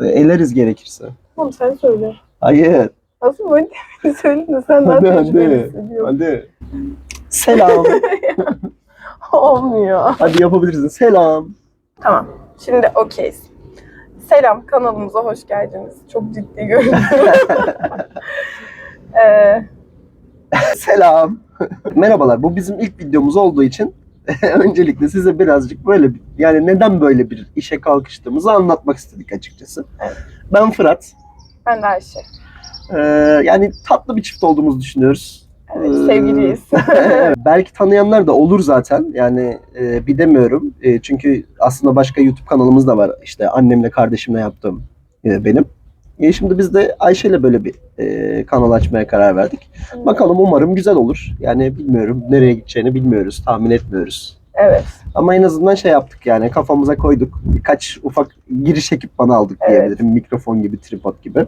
Eleriz gerekirse. Tamam sen söyle. Hayır. Aslında ben de söyledin de sen daha Hadi hadi. tecrübelisin. Hadi. Selam. Olmuyor. hadi yapabilirsin. Selam. Tamam. Şimdi okeyiz. Selam kanalımıza hoş geldiniz. Çok ciddi görünüyor. ee, Selam. Merhabalar. Bu bizim ilk videomuz olduğu için öncelikle size birazcık böyle bir, yani neden böyle bir işe kalkıştığımızı anlatmak istedik açıkçası. Evet. Ben Fırat. ben de Ayşe. Ee, yani tatlı bir çift olduğumuzu düşünüyoruz. Evet, Ee, sevgiliyiz. Evet, Belki tanıyanlar da olur zaten. Yani e, bilemiyorum. E, çünkü aslında başka YouTube kanalımız da var. İşte annemle kardeşimle yaptığım e, benim. E, şimdi biz de Ayşe ile böyle bir e, kanal açmaya karar verdik. Bakalım umarım güzel olur. Yani bilmiyorum nereye gideceğini bilmiyoruz, tahmin etmiyoruz. Evet. Ama en azından şey yaptık yani kafamıza koyduk. Birkaç ufak giriş ekipmanı aldık Evet. diyebilirim. Mikrofon gibi, tripod gibi.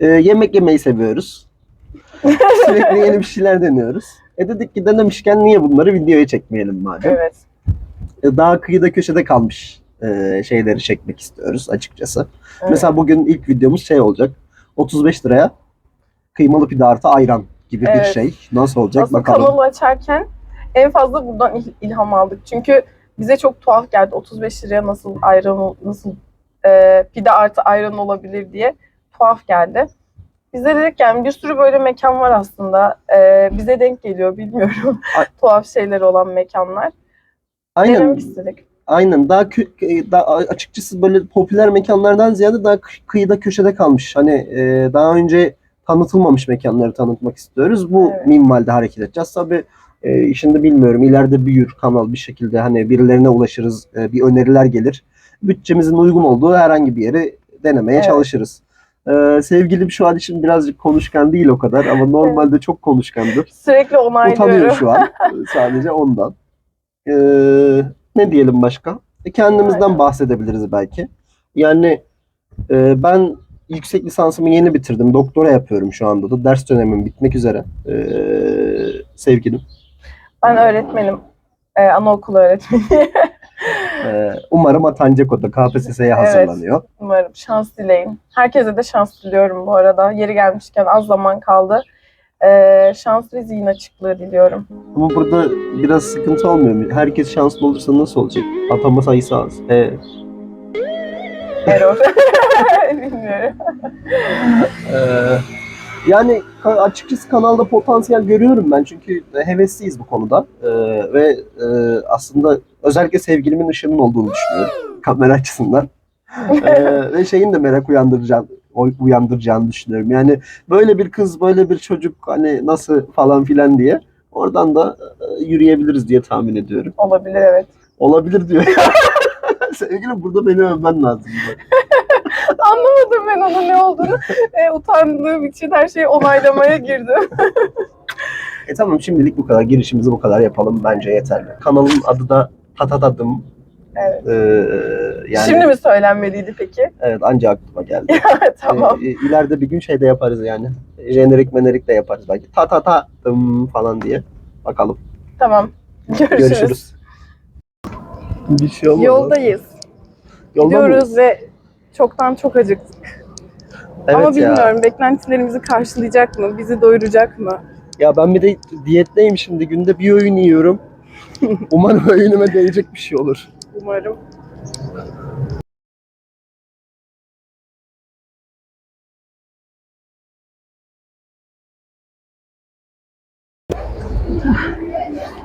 E, yemek yemeyi seviyoruz. Sürekli yeni bir şeyler deniyoruz. E dedik ki denemişken niye bunları videoya çekmeyelim madem. Evet. E, Daha kıyıda köşede kalmış e, şeyleri çekmek istiyoruz açıkçası. evet. Mesela bugün ilk videomuz şey olacak. 35 liraya kıymalı pide artı ayran gibi bir Evet. şey. Nasıl olacak Aslında bakalım. kanalı açarken en fazla buradan il- ilham aldık. Çünkü bize çok tuhaf geldi. 35 liraya nasıl ayran nasıl e, pide artı ayran olabilir diye tuhaf geldi. Biz de dedik yani bir sürü böyle mekan var aslında. E, bize denk geliyor bilmiyorum. Tuhaf şeyler olan mekanlar. Aynen. Denemek istedik. Aynen. Daha, e, daha açıkçası böyle popüler mekanlardan ziyade daha kı- kıyıda köşede kalmış. Hani e, daha önce tanıtılmamış mekanları tanıtmak istiyoruz. Bu Evet. minvalde hareket edeceğiz. Tabii e, işinde bilmiyorum. İleride büyür kanal bir şekilde. Hani birilerine ulaşırız. e, bir öneriler gelir. Bütçemizin uygun olduğu herhangi bir yeri denemeye Evet. çalışırız. E, sevgilim şu an için birazcık konuşkan değil o kadar ama normalde çok konuşkandır. Sürekli Utanıyor onaylıyorum. şu an. Sadece ondan. Ee, ne diyelim başka? E, Kendimizden Aynen. bahsedebiliriz belki. Yani e, ben yüksek lisansımı yeni bitirdim. Doktora yapıyorum şu anda da. Ders dönemim bitmek üzere. Ee, sevgilim. Ben öğretmenim. E, anaokulu öğretmeni. Ee, umarım atanacak o da KPSS'ye hazırlanıyor. Umarım şans dileyin. Herkese de şans diliyorum bu arada. Yeri gelmişken az zaman kaldı. Ee, şans ve zihin açıklığı diliyorum. Ama burada biraz sıkıntı olmuyor mu? Herkes şanslı olursa nasıl olacak? Atama sayısı az. Ee, Error. Bilmiyorum. Ee, yani ka- açıkçası kanalda potansiyel görüyorum ben çünkü hevesliyiz bu konuda Ee, ve e, aslında özellikle sevgilimin ışığının olduğunu düşünüyorum kamera açısından Ee, ve şeyin de merak uyandıracağını, uyandıracağını düşünüyorum. Yani böyle bir kız, böyle bir çocuk hani nasıl falan filan diye oradan da e, yürüyebiliriz diye tahmin ediyorum. Olabilir evet. Olabilir diyor. Sevgilim burada beni övmen lazım. Anlamadım ben onun ne olduğunu. Ee, utandığım için her şeyi onaylamaya girdim. E tamam şimdilik bu kadar. Girişimizi bu kadar yapalım. Bence yeterli. Kanalın adı da Tatatadım. Evet. Ee, yani Şimdi mi söylenmeliydi peki? evet anca aklıma geldi. tamam. Ee, ileride bir gün şey de yaparız yani. Jenerik menerik de yaparız belki. Tatatadım falan diye. Bakalım. Tamam. Görüşürüz. Görüşürüz. Bir şey olmadı. Yoldayız. Yolda Gidiyoruz mıyız? ve çoktan çok acıktık. Evet Ama ya. bilmiyorum beklentilerimizi karşılayacak mı? Bizi doyuracak mı? Ya ben bir de diyetteyim şimdi. Günde bir öğün yiyorum. Umarım öğünüme değecek bir şey olur. Umarım.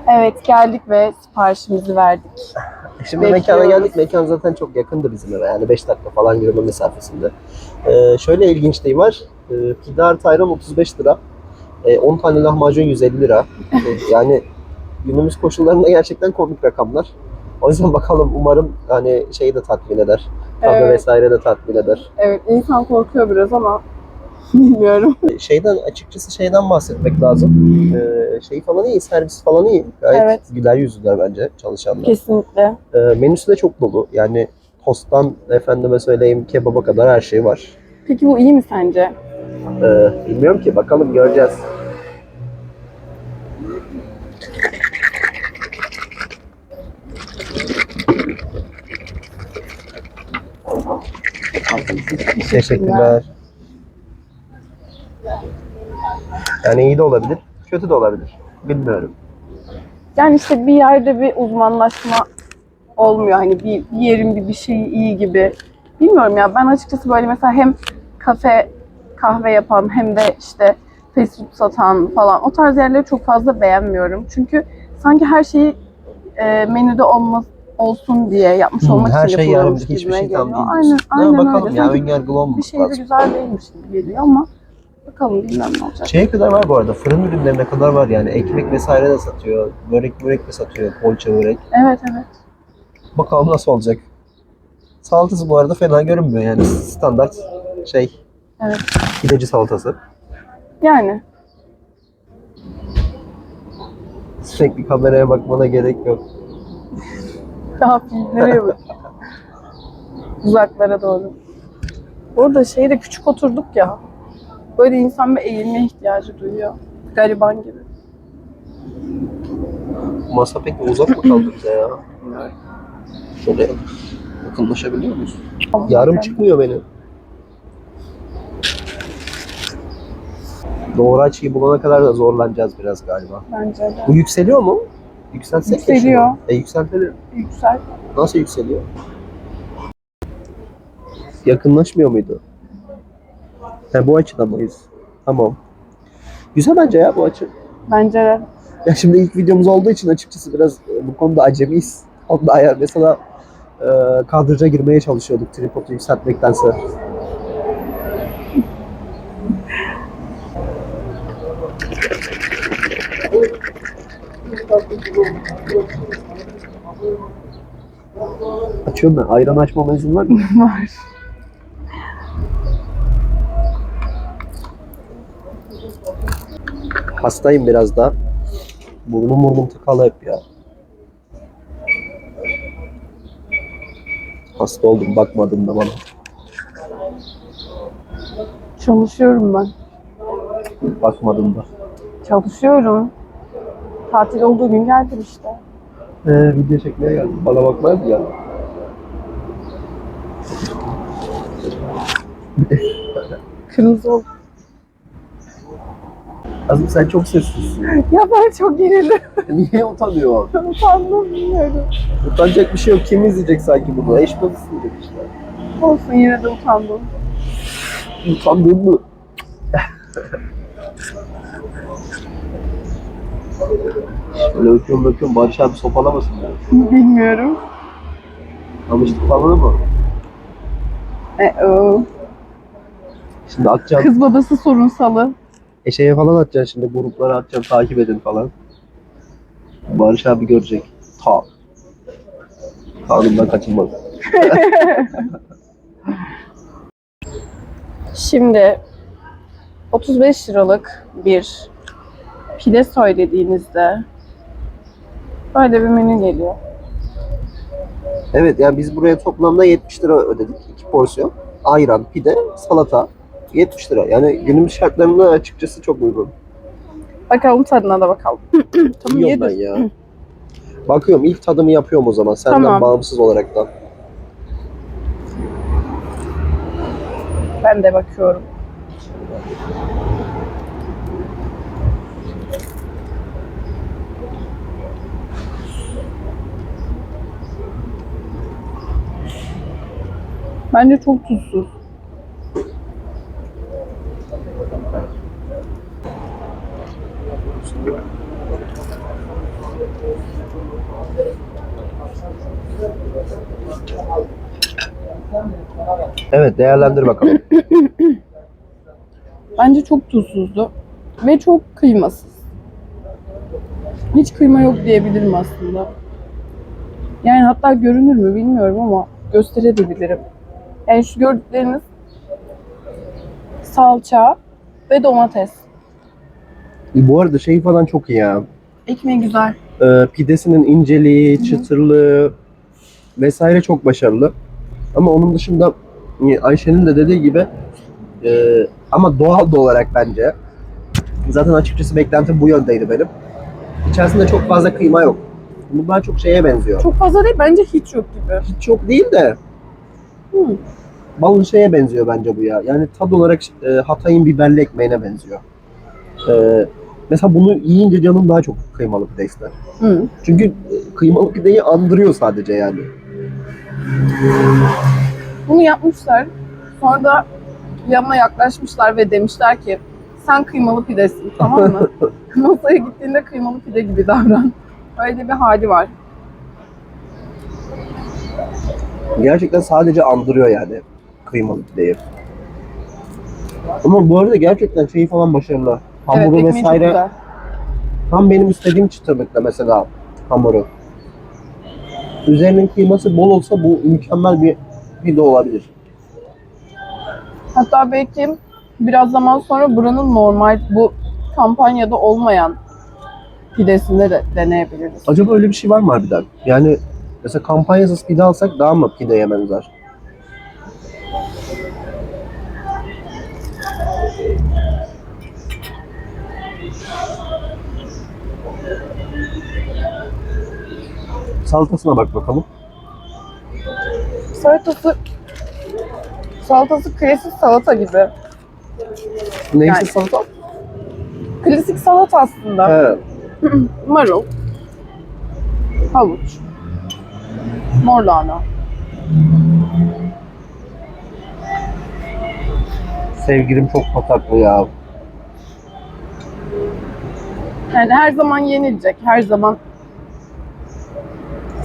Evet geldik ve siparişimizi verdik. Şimdi Bekliyoruz. mekana geldik. Mekan zaten çok yakındı bizim eve. Yani 5 dakika falan yürüme mesafesinde. Ee, şöyle ilginçliği var. Ee, pide artı ayran 35 lira. Ee, 10 tane lahmacun 150 lira. Ee, yani günümüz koşullarında gerçekten komik rakamlar. O yüzden bakalım umarım hani şeyi de tatmin eder. Tadı Evet. vesaire de tatmin eder. Evet insan korkuyor biraz ama bilmiyorum. Şeyden açıkçası şeyden bahsetmek lazım. Ee, şey falan iyi, servis falan iyi. Gayet Evet. güler yüzlüler bence çalışanlar. Kesinlikle. Ee, menüsü de çok dolu. Yani tosttan efendime söyleyeyim kebaba kadar her şey var. Peki bu iyi mi sence? Ee, bilmiyorum ki bakalım göreceğiz. Teşekkürler. Yani iyi de olabilir, kötü de olabilir. Bilmiyorum. Yani işte bir yerde bir uzmanlaşma olmuyor. Hani bir, bir yerin bir, bir şeyi iyi gibi. Bilmiyorum ya ben açıkçası böyle mesela hem kafe kahve yapan hem de işte fast food satan falan o tarz yerleri çok fazla beğenmiyorum. Çünkü sanki her şeyi e, menüde olmaz olsun diye yapmış olmak Hmm, Her için şey yapılıyormuş yarım, hiçbir şey tam geliyor. değil. Aynen, aynen bakalım öyle. ya Sanki önyargılı bir olmamak şey de lazım. güzel değilmiş gibi geliyor ama bakalım bilmem ne olacak. Şeye kadar var bu arada, fırın ürünlerine kadar var yani. Ekmek vesaire de satıyor, börek börek de satıyor, poğaça börek. Evet evet. Bakalım nasıl olacak. Salatası bu arada fena görünmüyor yani standart şey. Evet. Pideci salatası. Yani Sürekli kameraya bakmana gerek yok. Ne yapayım? Nereye bak? Uzaklara doğru. Orada şeyde küçük oturduk ya. Böyle insan bir eğilme ihtiyacı duyuyor. Gariban gibi. Masa pek uzak mı kaldı bize ya? Şöyle yakınlaşabiliyor muyuz? Yarım çıkmıyor benim. Doğru açıyı bulana kadar da zorlanacağız biraz galiba. Bence de. Bu yükseliyor mu? Yükselsek ya Yükseliyor. şunu. E yükseltelim. Yüksel. Nasıl yükseliyor? Yakınlaşmıyor muydu? He bu açıda mıyız? Tamam. Güzel bence ya bu açı. Bence de. Ya şimdi ilk videomuz olduğu için açıkçası biraz e, bu konuda acemiyiz. Onda ayar mesela e, kadraja girmeye çalışıyorduk tripodu yükseltmektense. Açıyorum ben. Ayran açmama izin var mı? Var. Hastayım biraz da. Burnum burnum tıkalı hep ya. Hasta oldum bakmadım da bana. Çalışıyorum ben. Bakmadım da. Çalışıyorum. Tatil olduğu gün geldim işte. Ee, video çekmeye geldim. Bana bakmaya mı geldin? Kırmızı oldu. Azim sen çok sessizsin. Ya ben çok gerildim. Niye utanıyor? Utandım bilmiyorum. Utanacak bir şey yok. Kim izleyecek sanki bunu? Eş izleyecek işte. Olsun yine de utandım. Utandın mı? Şöyle öpüyorum öpüyorum. Barış abi sopalamasın ya. Bilmiyorum. Alıştık falan mı? E, o. Şimdi atacağım. Kız babası sorunsalı. E şeye falan atacaksın şimdi gruplara atacaksın takip edin falan. Barış abi görecek. Ta. Kanundan kaçınmaz. Şimdi 35 liralık bir pide söylediğinizde böyle bir menü geliyor. Evet yani biz buraya toplamda 70 lira ödedik. iki porsiyon. Ayran, pide, salata. 70 lira. Yani günümüz şartlarında açıkçası çok uygun. Bakalım tadına da bakalım. tamam Yiyorum ben yedir. ya. Bakıyorum ilk tadımı yapıyorum o zaman. Senden Tamam. bağımsız olaraktan. Ben de bakıyorum. Bence çok tuzsuz. Evet değerlendir bakalım. Bence çok tuzsuzdu. Ve çok kıymasız. Hiç kıyma yok diyebilirim aslında. Yani hatta görünür mü bilmiyorum ama gösterebilirim. Yani şu gördükleriniz salça ve domates. Bu arada şey falan çok iyi ya. Ekmeği güzel. Ee, pidesinin inceliği, Hı hı. çıtırlığı vesaire çok başarılı. Ama onun dışında e, Ayşe'nin de dediği gibi e, ama doğal da olarak bence. Zaten açıkçası beklentim bu yöndeydi benim. İçerisinde çok fazla kıyma yok. Bu daha çok şeye benziyor. Çok fazla değil bence hiç yok gibi. Hiç çok değil de Hı. bal şeye benziyor bence bu ya. Yani tad olarak e, Hatay'ın biberli ekmeğine benziyor. E, mesela bunu yiyince canım daha çok kıymalı pide ister. Hı. Çünkü e, kıymalı pideyi andırıyor sadece yani. Bunu yapmışlar. Sonra da yanına yaklaşmışlar ve demişler ki sen kıymalı pidesin tamam mı? Masaya gittiğinde kıymalı pide gibi davran. Öyle bir hali var. Gerçekten sadece andırıyor yani kıymalı pideyi. Ama bu arada gerçekten şeyi falan başarılı. Hamuru evet, çok vesaire güzel. tam benim istediğim çıtırlıkta mesela hamuru. Üzerinin kıyması bol olsa bu mükemmel bir pide olabilir. Hatta belki biraz zaman sonra buranın normal bu kampanyada olmayan pidesinde de deneyebiliriz. Acaba öyle bir şey var mı harbiden? Yani mesela kampanyasız pide alsak daha mı pideye benzer? Salatasına bak bakalım. Salatası salatası klasik salata gibi. Neyse Yani- salata? Klasik salata aslında. He. Marul, havuç, mor lahana. Sevgilim çok pataklı ya. Yani her zaman yenilecek, her zaman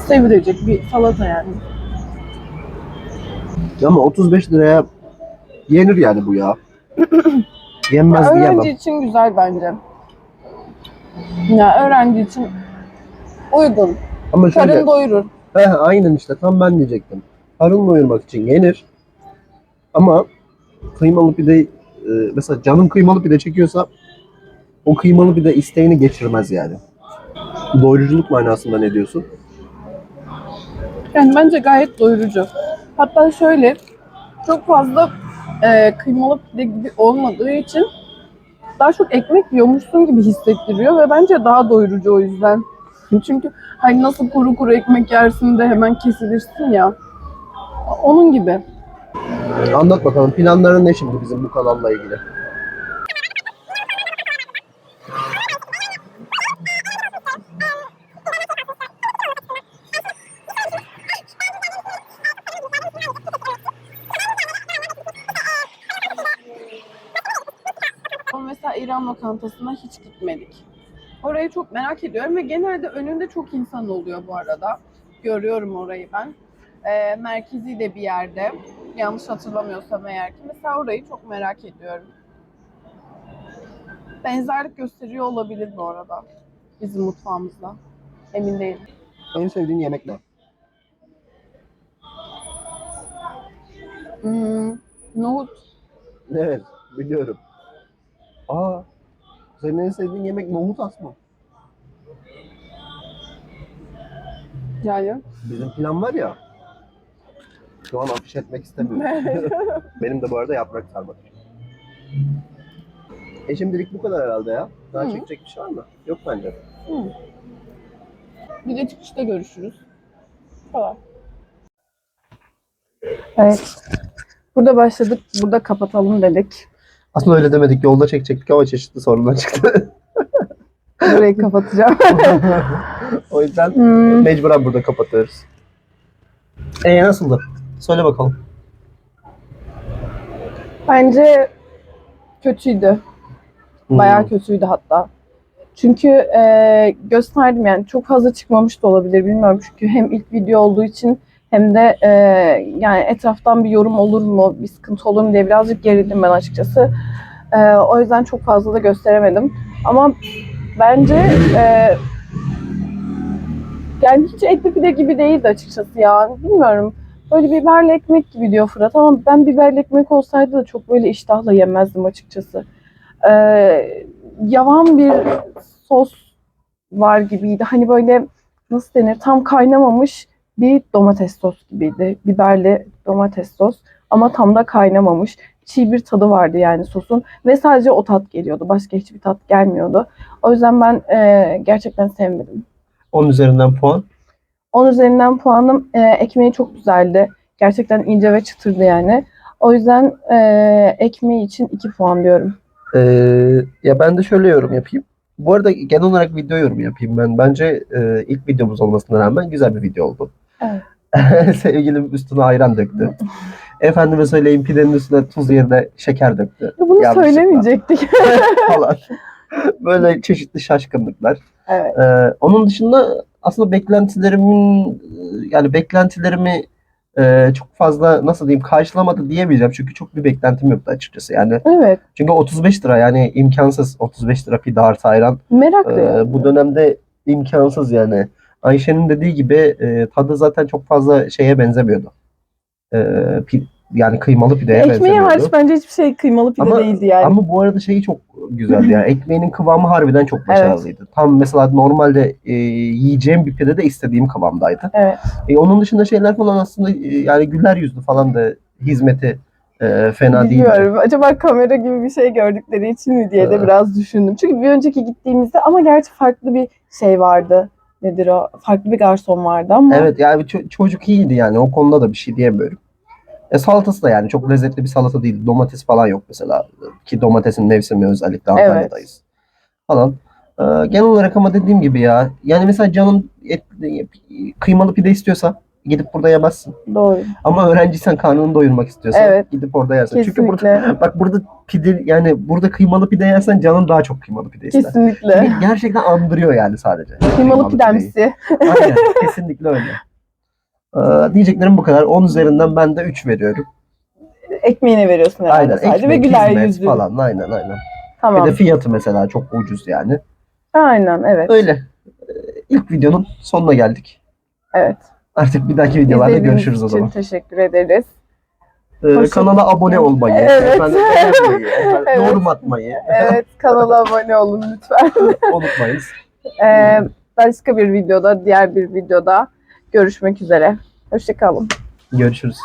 sevilecek bir salata yani. Ama 35 liraya yenir yani bu ya. Yenmez Ya diyemem. öğrenci için güzel bence. Ya öğrenci için uygun. Ama şöyle, Karın doyurur. he, aynen işte tam ben diyecektim. Karın doyurmak için yenir. Ama kıymalı pide, e, mesela canım kıymalı pide çekiyorsa o kıymalı pide isteğini geçirmez yani. Doyuruculuk manasında ne diyorsun? Yani bence gayet doyurucu. Hatta şöyle çok fazla e, kıymalı pide gibi olmadığı için daha çok ekmek yiyormuşsun gibi hissettiriyor ve bence daha doyurucu o yüzden. Çünkü hani nasıl kuru kuru ekmek yersin de hemen kesilirsin ya. Onun gibi. Anlat bakalım planların ne şimdi bizim bu kanalla ilgili? Ama mesela İran lokantasına hiç gitmedik. Orayı çok merak ediyorum ve genelde önünde çok insan oluyor bu arada. Görüyorum orayı ben. Ee, merkezi de bir yerde. Yanlış hatırlamıyorsam eğer ki. Mesela orayı çok merak ediyorum. Benzerlik gösteriyor olabilir bu arada. Bizim mutfağımızla. Emin değilim. En sevdiğin yemek ne? Hmm, nohut. Evet, biliyorum. Aa, senin en sevdiğin yemek nohut asma. Yani. Bizim plan var ya. Şu an afiş etmek istemiyorum. Benim de bu arada yaprak sarma. E şimdilik bu kadar herhalde ya. Daha Hı. çekecek bir şey var mı? Yok bence. Hmm. Bir de çıkışta görüşürüz. Tamam. Evet. Burada başladık, burada kapatalım dedik. Aslında öyle demedik. Yolda çekecektik ama çeşitli sorunlar çıktı. Burayı kapatacağım. o yüzden Hmm. mecburen burada kapatıyoruz. E nasıldı? Söyle bakalım. Bence kötüydü. Bayağı Hmm. kötüydü hatta. Çünkü e, gösterdim yani çok fazla çıkmamış da olabilir bilmiyorum. Çünkü hem ilk video olduğu için hem de e, yani etraftan bir yorum olur mu, bir sıkıntı olur mu diye birazcık gerildim ben açıkçası. E, o yüzden çok fazla da gösteremedim. Ama bence e, yani hiç etli pide gibi değildi açıkçası ya. Bilmiyorum. Böyle biberli ekmek gibi diyor Fırat ama ben biberli ekmek olsaydı da çok böyle iştahla yemezdim açıkçası. Ee, yavan bir sos var gibiydi. Hani böyle nasıl denir tam kaynamamış bir domates sos gibiydi. Biberli domates sos ama tam da kaynamamış. Çiğ bir tadı vardı yani sosun ve sadece o tat geliyordu. Başka hiçbir tat gelmiyordu. O yüzden ben e, gerçekten sevmedim. 10 üzerinden puan. 10 üzerinden puanım e, ekmeği çok güzeldi. Gerçekten ince ve çıtırdı yani. O yüzden e, ekmeği için 2 puan diyorum. Ee, ya ben de şöyle yorum yapayım. Bu arada genel olarak video yorum yapayım ben. Bence e, ilk videomuz olmasına rağmen güzel bir video oldu. Evet. Sevgilim üstüne ayran döktü. Efendime söyleyeyim pidenin üstüne tuz yerine şeker döktü Bunu Yanlışlıkla. söylemeyecektik. falan. Böyle çeşitli şaşkınlıklar. evet. Ee, onun dışında aslında beklentilerimin e, yani beklentilerimi e, çok fazla nasıl diyeyim karşılamadı diyemeyeceğim. Çünkü çok bir beklentim yoktu açıkçası. Yani Evet. çünkü 35 lira yani imkansız 35 lira pide artı ayran. Merak Ee, duyuyorum. bu dönemde imkansız yani. Ayşe'nin dediği gibi e, tadı zaten çok fazla şeye benzemiyordu. Ee, pi- yani kıymalı pideye Ekmeği benzemiyordu. hariç bence hiçbir şey kıymalı pide Ama- değildi yani. Ama bu arada şeyi çok güzeldi yani. Ekmeğinin kıvamı harbiden çok başarılıydı. Tam mesela normalde e, yiyeceğim bir pide de istediğim kıvamdaydı. Evet. E, onun dışında şeyler falan aslında e, yani güler yüzlü falan da hizmeti e, fena. Bilmiyorum. Acaba kamera gibi bir şey gördükleri için mi diye de Evet. biraz düşündüm. Çünkü bir önceki gittiğimizde ama gerçi farklı bir şey vardı. Nedir o? Farklı bir garson vardı ama. Evet yani ço- çocuk iyiydi yani o konuda da bir şey diyemiyorum. E, salatası da yani çok lezzetli bir salata değil. Domates falan yok mesela. Ki domatesin mevsimi özellikle. Antalya'dayız. Falan. E, genel olarak ama dediğim gibi ya. Yani mesela canın et, kıymalı pide istiyorsa gidip burada yemezsin. Doğru. Ama öğrenciysen karnını doyurmak istiyorsan Evet. gidip orada yersin. Çünkü burada Kesinlikle. bak burada pide yani burada kıymalı pide yersen canın daha çok kıymalı pide ister. Kesinlikle. Çünkü gerçekten andırıyor yani sadece. Kıymalı pideyi. pidemsi. Aynen, kesinlikle öyle. Ee, diyeceklerim bu kadar. 10 üzerinden ben de 3 veriyorum. Ekmeğine veriyorsun herhalde Aynen. sadece Ekmek, ve güler yüzlü. falan. Aynen aynen. Tamam. Bir de fiyatı mesela çok ucuz yani. Aynen evet. Öyle. Ee, İlk videonun sonuna geldik. Evet. Artık bir dahaki videolarda İzlediğiniz görüşürüz o için zaman. teşekkür ederiz. Ee, kanala abone olmayı, Evet. efendim, beğenmeyi, efendim, Evet. yorum atmayı Evet kanala abone olun lütfen. unutmayınız. Ee, başka bir videoda, diğer bir videoda görüşmek üzere. Hoşçakalın. Görüşürüz.